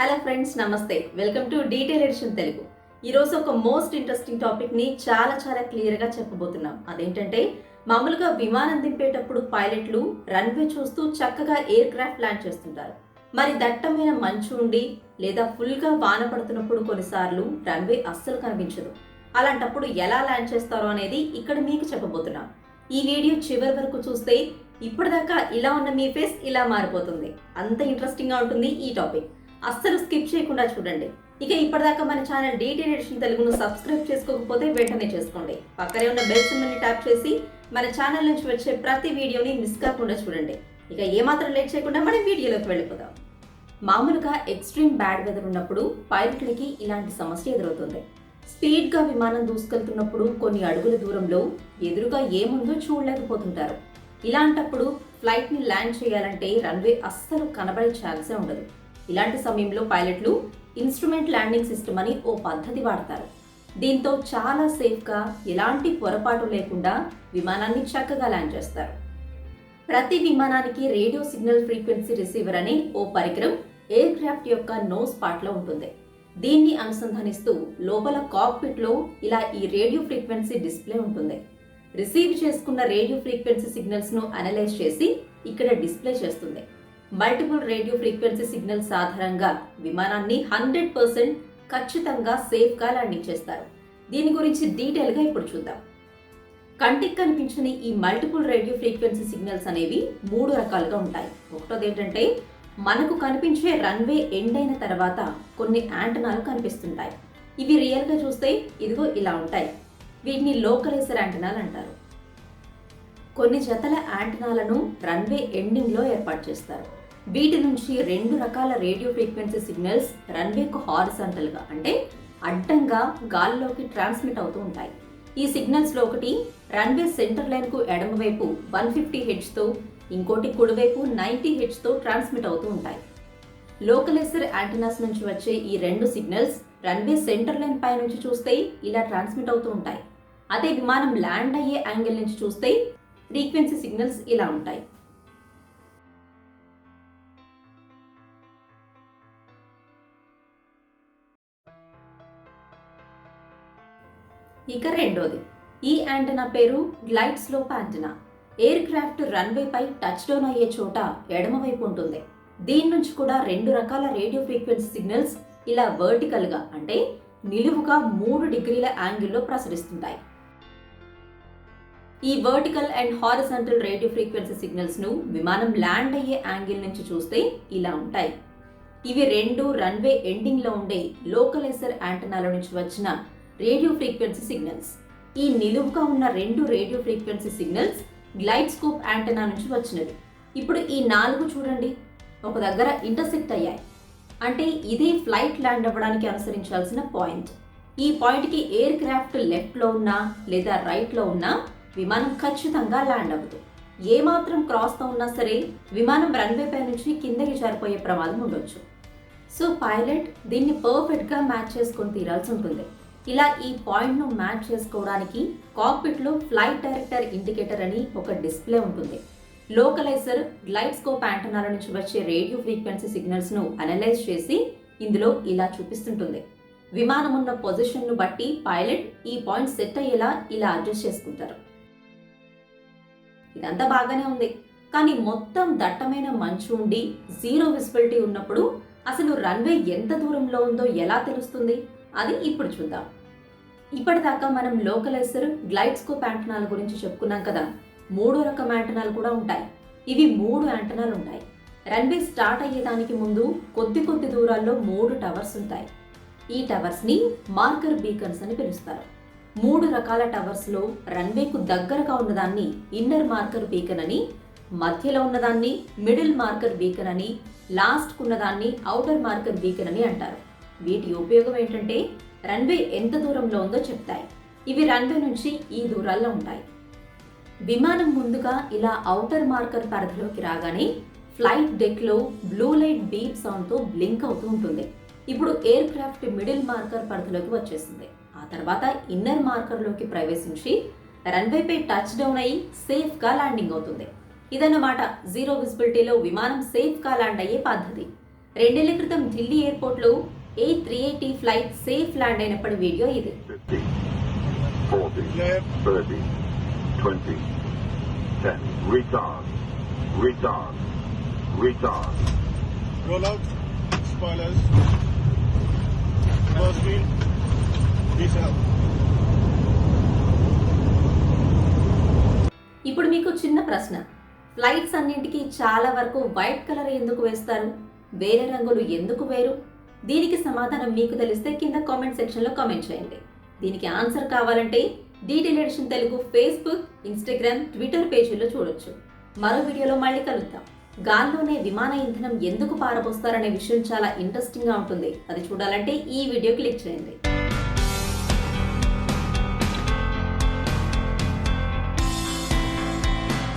Hello friends namaste. Welcome to detail edition Telugu ఈరోజు ఒక most interesting టాపిక్ని చాలా చాలా క్లియర్గా చెప్పబోతున్నాం. అదేంటంటే మామూలుగా విమానం దింపేటప్పుడు పైలట్లు రన్వే చూస్తూ చక్కగా ఎయిర్ క్రాఫ్ట్ ల్యాండ్ చేస్తుంటారు. మరి దట్టమైన మంచు ఉండి లేదా ఫుల్గా వాన పడుతున్నప్పుడు కొన్నిసార్లు రన్వే అస్సలు కనిపించదు. అలాంటప్పుడు ఎలా ల్యాండ్ చేస్తారో అనేది ఇక్కడ మీకు చెప్పబోతున్నాం. ఈ వీడియో చివరి వరకు చూస్తే ఇప్పటిదాకా ఇలా ఉన్న మీ ఫేస్ ఇలా మారిపోతుంది. అంత ఇంట్రెస్టింగ్గా ఉంటుంది ఈ టాపిక్ అస్సలు స్కిప్ చేయకుండా చూడండి. ఇక ఇప్పటిదాకా మన ఛానల్ డీటెయిల్ ఎడిషన్ తెలుగును సబ్స్క్రైబ్ చేసుకోకపోతే వెంటనే చేసుకోండి. పక్కనే ఉన్న బెల్ సింబల్ని ట్యాప్ చేసి మన ఛానల్ నుంచి వచ్చే ప్రతి వీడియోని మిస్ కాకుండా చూడండి. ఇక ఏమాత్రం లేట్ చేయకుండా మనం వీడియోలోకి వెళ్ళిపోదాం. మామూలుగా ఎక్స్ట్రీమ్ బ్యాడ్ వెదర్ ఉన్నప్పుడు పైలట్లకి ఇలాంటి సమస్య ఎదురవుతుంది. స్పీడ్గా విమానం దూసుకెళ్తున్నప్పుడు కొన్ని అడుగుల దూరంలో ఎదురుగా ఏముందో చూడలేకపోతుంటారు. ఇలాంటప్పుడు ఫ్లైట్ని ల్యాండ్ చేయాలంటే రన్వే అస్సలు కనబడే ఛాన్సే ఉండదు. ఇలాంటి సమయంలో పైలట్లు ఇన్స్ట్రుమెంట్ ల్యాండింగ్ సిస్టమ్ అని ఓ పద్ధతి వాడతారు. దీంతో చాలా సేఫ్గా ఎలాంటి పొరపాటు లేకుండా విమానాన్ని చక్కగా ల్యాండ్ చేస్తారు. ప్రతి విమానానికి రేడియో సిగ్నల్ ఫ్రీక్వెన్సీ రిసీవర్ అనే ఓ పరికరం ఎయిర్ క్రాఫ్ట్ యొక్క నోస్ పార్ట్లో ఉంటుంది. దీన్ని అనుసంధానిస్తూ లోపల కాక్పిట్లో ఇలా ఈ రేడియో ఫ్రీక్వెన్సీ డిస్ప్లే ఉంటుంది. రిసీవ్ చేసుకున్న రేడియో ఫ్రీక్వెన్సీ సిగ్నల్స్ను అనలైజ్ చేసి ఇక్కడ డిస్ప్లే చేస్తుంది. మల్టిపుల్ రేడియో ఫ్రీక్వెన్సీ సిగ్నల్స్ ఆధారంగా విమానాన్ని హండ్రెడ్ పర్సెంట్ ఖచ్చితంగా సేఫ్గా ల్యాండింగ్ చేస్తారు దీని గురించి డీటెయిల్గా ఇప్పుడు చూద్దాం. కంటికి కనిపించని ఈ మల్టిపుల్ రేడియో ఫ్రీక్వెన్సీ సిగ్నల్స్ అనేవి మూడు రకాలుగా ఉంటాయి. ఒకటోది ఏంటంటే మనకు కనిపించే రన్వే ఎండ్ అయిన తర్వాత కొన్ని యాంటనాలు కనిపిస్తుంటాయి. ఇవి రియల్గా చూస్తే ఇదిగో ఇలా ఉంటాయి. వీటిని లోకలైజర్ యాంటనాలు అంటారు. కొన్ని జతల యాంటనాలను రన్వే ఎండింగ్లో ఏర్పాటు చేస్తారు. వీటి నుంచి రెండు రకాల రేడియో ఫ్రీక్వెన్సీ సిగ్నల్స్ రన్వేకు హారిజాంటల్గా అంటే అడ్డంగా గాల్లోకి ట్రాన్స్మిట్ అవుతూ ఉంటాయి. ఈ సిగ్నల్స్లో ఒకటి రన్వే సెంటర్ లైన్కు ఎడమవైపు వన్ ఫిఫ్టీ హెచ్తో ఇంకోటి కుడివైపు నైంటీ హెచ్తో ట్రాన్స్మిట్ అవుతూ ఉంటాయి. లోకలైజర్ యాంటినాస్ నుంచి వచ్చే ఈ రెండు సిగ్నల్స్ రన్వే సెంటర్ లైన్ పై నుంచి చూస్తే ఇలా ట్రాన్స్మిట్ అవుతూ ఉంటాయి. అదే విమానం ల్యాండ్ అయ్యే యాంగిల్ నుంచి చూస్తే ఫ్రీక్వెన్సీ సిగ్నల్స్ ఇలా ఉంటాయి. ఇక రెండోది. ఈ యాంటనా పేరు glide slope antenna aircraft runway పై టచ్ డౌన్ అయ్యే చోట ఎడమవైపు ఉంటుంది. దీని నుంచి కూడా రెండు రకాల రేడియో ఫ్రీక్వెన్సీ సిగ్నల్స్ ఇలా వర్టికల్గా అంటే నిలువుగా మూడు డిగ్రీల యాంగిల్లో ప్రసరిస్తుంటాయి. ఈ vertical and horizontal radio frequency సిగ్నల్స్ను విమానం ల్యాండ్ అయ్యే యాంగిల్ నుంచి చూస్తే ఇలా ఉంటాయి. ఇవి రెండు రన్వే ఎండింగ్లో ఉండే లోకలైజర్ యాంటనాల నుంచి వచ్చిన రేడియో ఫ్రీక్వెన్సీ సిగ్నల్స్. ఈ నిలువుగా ఉన్న రెండు radio frequency signals glide scope నుంచి వచ్చినవి. ఇప్పుడు ఈ నాలుగు చూడండి. ఒక దగ్గర ఇంటర్సెక్ట్ అయ్యాయి. అంటే ఇదే ఫ్లైట్ ల్యాండ్ అవ్వడానికి అనుసరించాల్సిన పాయింట్. ఈ పాయింట్కి ఎయిర్ క్రాఫ్ట్ లెఫ్ట్లో ఉన్నా లేదా రైట్లో ఉన్నా విమానం ఖచ్చితంగా ల్యాండ్ అవ్వదు. ఏమాత్రం క్రాస్తో ఉన్నా సరే విమానం రన్వే పై నుంచి కిందకి జారిపోయే ప్రమాదం ఉండొచ్చు. సో పైలట్ దీన్ని పర్ఫెక్ట్గా మ్యాచ్ చేసుకొని తీరాల్సి ఉంటుంది. ఇలా ఈ పాయింట్ను మ్యాచ్ చేసుకోవడానికి కాక్పిట్లో ఫ్లైట్ డైరెక్టర్ ఇండికేటర్ అని ఒక డిస్ప్లే ఉంటుంది. లోకలైజర్ గ్లైడ్స్కోప్ యాంటనాల నుంచి వచ్చే రేడియో ఫ్రీక్వెన్సీ సిగ్నల్స్ను అనలైజ్ చేసి ఇందులో ఇలా చూపిస్తుంటుంది. విమానం ఉన్న పొజిషన్ను బట్టి పైలట్ ఈ పాయింట్ సెట్ అయ్యేలా ఇలా అడ్జస్ట్ చేసుకుంటారు. ఇదంతా బాగానే ఉంది. కానీ మొత్తం దట్టమైన మంచు ఉండి జీరో విజిబిలిటీ ఉన్నప్పుడు అసలు రన్వే ఎంత దూరంలో ఉందో ఎలా తెలుస్తుంది? అది ఇప్పుడు చూద్దాం. ఇప్పటిదాకా మనం లోకలైజర్ గ్లైడ్స్కోప్ యాంటనాల గురించి చెప్పుకున్నాం కదా. మూడో రకం యాంటనాలు కూడా ఉంటాయి. ఇవి మూడు యాంటనాలు ఉంటాయి. రన్వే స్టార్ట్ అయ్యేదానికి ముందు కొద్ది కొద్ది దూరాల్లో మూడు టవర్స్ ఉంటాయి. ఈ టవర్స్ని మార్కర్ బీకన్స్ అని పిలుస్తారు. మూడు రకాల టవర్స్లో రన్వేకు దగ్గరగా ఉన్నదాన్ని ఇన్నర్ మార్కర్ బీకన్ అని మధ్యలో ఉన్నదాన్ని మిడిల్ మార్కర్ బీకన్ అని లాస్ట్కున్నదాన్ని అవుటర్ మార్కర్ బీకన్ అని అంటారు. వీటి ఉపయోగం ఏంటంటే రన్వే ఎంత దూరంలో ఉందో చెప్తాయి. ఇవి రన్వే నుంచి ఈ దూరాల్లో ఉంటాయి. విమానం ముందుగా ఇలా అవుటర్ మార్కర్ పరిధిలోకి రాగానే ఫ్లైట్ డెక్లో బ్లూ లైట్ బీప్ సౌండ్తో బ్లింక్ అవుతూ ఉంటుంది. ఇప్పుడు ఎయిర్ క్రాఫ్ట్ మిడిల్ మార్కర్ పరిధిలోకి వచ్చేసింది ఆ తర్వాత ఇన్నర్ మార్కర్లోకి ప్రవేశించి రన్వేపై టచ్ డౌన్ అయ్యి సేఫ్గా ల్యాండింగ్ అవుతుంది. ఇదన్నమాట జీరో విజిబిలిటీలో విమానం సేఫ్గా ల్యాండ్ అయ్యే పద్ధతి. రెండేళ్ళ క్రితం ఢిల్లీ ఎయిర్పోర్ట్లో A three eighty flight safe land అయినప్పటి వీడియో ఇది. ఇప్పుడు మీకు చిన్న ప్రశ్న. ఫ్లైట్స్ అన్నింటికి చాలా వరకు వైట్ కలర్ ఎందుకు వేస్తారు? వేరే రంగులు ఎందుకు వేరు? దీనికి సమాధానం మీకు తెలిస్తే కింద కామెంట్ సెక్షన్లో కామెంట్ చేయండి. దీనికి ఆన్సర్ కావాలంటే detail edition Telugu Facebook Instagram Twitter పేజీల్లో చూడొచ్చు. మరో వీడియోలో మళ్ళీ కలుద్దాం. గాల్లోనే విమాన ఇంధనం ఎందుకు పారబోస్తారనే విషయం చాలా ఇంట్రెస్టింగ్గా ఉంటుంది. అది చూడాలంటే ఈ వీడియో క్లిక్ చేయండి.